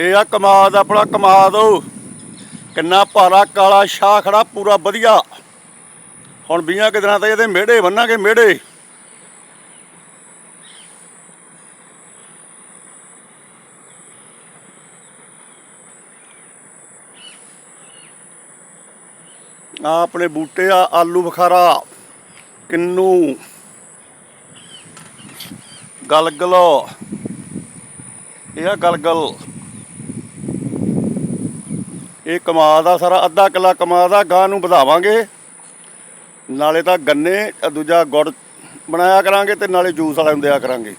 ਇਹ ਆ ਕਮਾਦ, ਆਪਣਾ ਕਮਾਦ ਉਹ ਕਿੰਨਾ ਭਾਰਾ ਕਾਲਾ ਸ਼ਾਹ ਖੜਾ, ਪੂਰਾ ਵਧੀਆ। ਹੁਣ 20 ਕੁ ਦਿਨਾਂ ਤੇ ਇਹਦੇ ਮਿਹੜੇ ਬੰਨਾਂਗੇ, ਮਿਹੜੇ? ਆ ਆਪਣੇ ਬੂਟੇ ਆ, ਆਲੂ ਬਖਾਰਾ, ਕਿੰਨੂ। ਗਲਗਲ। ਇਹ ਆ ਗਲਗਲ। ਇਹ ਕਮਾਲ ਦਾ ਸਾਰਾ, ਅੱਧਾ ਕਿੱਲਾ ਕਮਾਲ ਦਾ, ਗਾਂ ਨੂੰ ਵਧਾਵਾਂਗੇ। ਨਾਲੇ ਤਾਂ ਗੰਨੇ ਦੂਜਾ ਗੁੜ ਬਣਾਇਆ ਕਰਾਂਗੇ ਤੇ ਨਾਲੇ ਜੂਸ ਵਾਲੇ ਨੂੰ ਦਿਆ ਕਰਾਂਗੇ।